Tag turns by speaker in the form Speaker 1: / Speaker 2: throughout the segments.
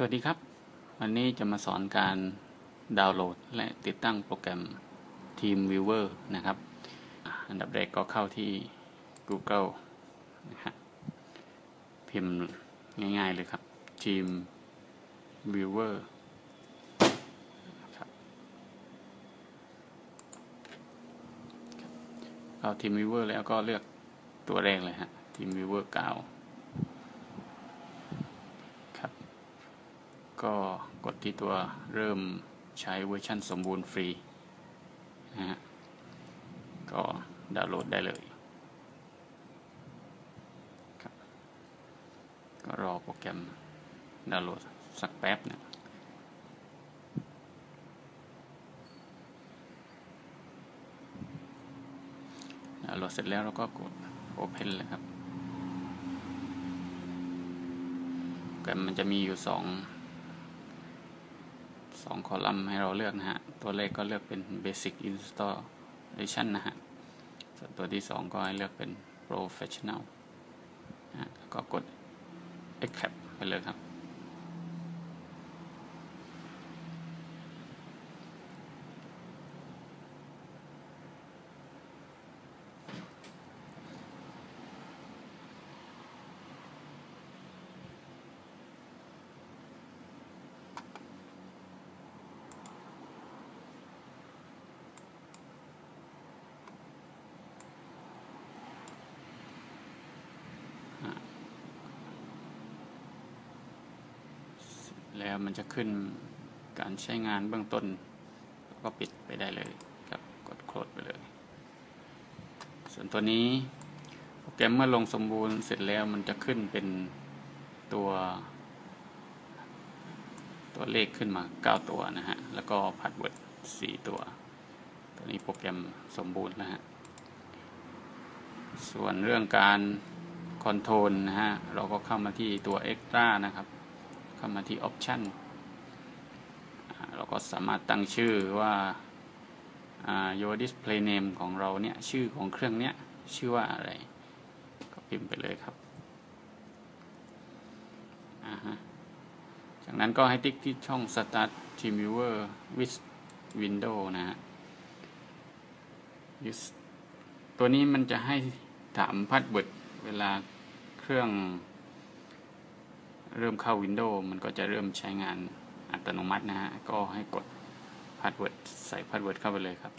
Speaker 1: สวัสดีครับ วันนี้จะมาสอนการดาวน์โหลดและติดตั้งโปรแกรม TeamViewer นะครับ อันดับแรกก็เข้าที่ Google นะฮะพิมพ์ง่ายๆเลยครับ TeamViewer ครับเข้า TeamViewer แล้วก็เลือกตัวแรกเลยฮะ TeamViewer 9ครับ ก็กดที่ตัวเริ่มใช้เวอร์ชันสมบูรณ์ฟรีนะฮะก็ดาวน์โหลดได้เลยครับก็รอโปรแกรมดาวน์โหลดสักแป๊บนึงดาวน์โหลดเสร็จแล้วเราก็กด Open เลยครับโปรแกรมมันจะมีอยู่สอง สองคอลัมน์ให้เราเลือกนะฮะ ตัวแรกก็เลือกเป็น Basic Installation นะฮะ ส่วนตัวที่สองก็ให้เลือกเป็น Professional นะก็กด Accept ไปเลยครับ แล้วมันจะขึ้นการใช้งานเบื้องต้นแล้วก็ปิดไปได้เลยครับกดโคลดไปเลย ส่วนตัวนี้โปรแกรมเมื่อลงสมบูรณ์เสร็จแล้วมันจะขึ้นเป็นตัว ตัวเลขขึ้นมา 9 ตัวนะฮะ แล้วก็พาสเวิร์ด4ตัว ตัวนี้โปรแกรมสมบูรณ์แล้วฮะส่วนเรื่องการคอนโทรลนะฮะ เราก็เข้ามาที่ตัว Extra นะครับ เข้ามาที่ Option เราก็สามารถตั้งชื่อว่า your display name ของเราเนี่ย ชื่อของเครื่องเนี้ย ชื่อว่าอะไร ก็พิมพ์ไปเลยครับ จากนั้นก็ให้ติ๊กที่ช่อง Start TeamViewer with window นะฮะตัวนี้มันจะให้ถามพาสเวิร์ดเวลาเครื่อง เริ่มเข้า Windows มันก็จะเริ่มใช้งานอัตโนมัตินะฮะ ก็ให้กดพาสเวิร์ดใส่พาสเวิร์ดเข้าไปเลยครับ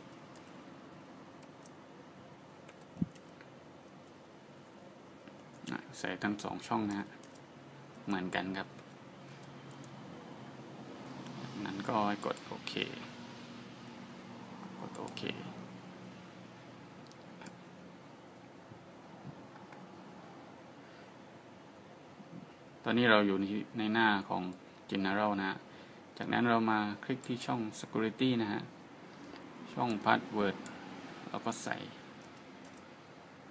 Speaker 1: ใส่ทั้งสองช่องนะฮะ เหมือนกันครับ นั้นก็ให้กดโอเค กดโอเค อนนี้เราอยู่ในหน้าของ General นะฮะ จากนั้นเรามาคลิกที่ช่อง Security นะฮะ ช่อง Password แล้วก็ใส่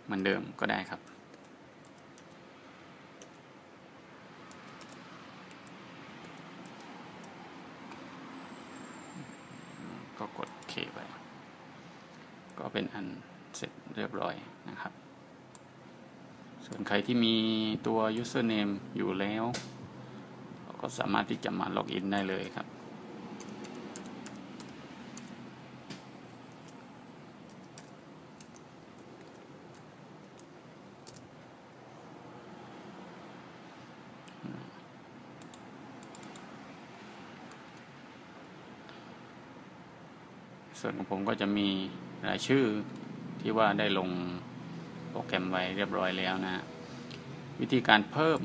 Speaker 1: เหมือนเดิมก็ได้ครับ ก็กดโอเคไป ก็เป็นอันเสร็จเรียบร้อยนะครับ ส่วนใครที่มีตัว username อยู่แล้วก็สามารถที่จะมาล็อกอินได้เลยครับ ส่วนของผมก็จะมีรายชื่อที่ว่าได้ลง รแกรมไว้เรียบร้อยแล้วนะวิธีการเพิ่ม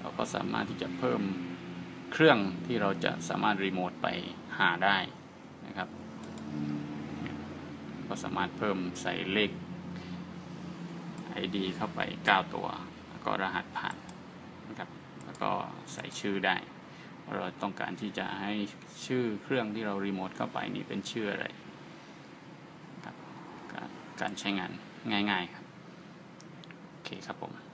Speaker 1: เราก็สามารถที่จะเพิ่มเครื่องที่เราจะสามารถรีโมทไปหาได้นะครับ ก็สามารถเพิ่มใส่เลข ID เข้าไป 9 ตัว แล้วก็รหัสผ่านนะครับแล้วก็ใส่ชื่อได้เราต้องการที่จะให้ชื่อเครื่องที่เรารีโมทเข้าไปนี่เป็นชื่ออะไร การใช้งาน ง่ายๆครับ โอเคครับผม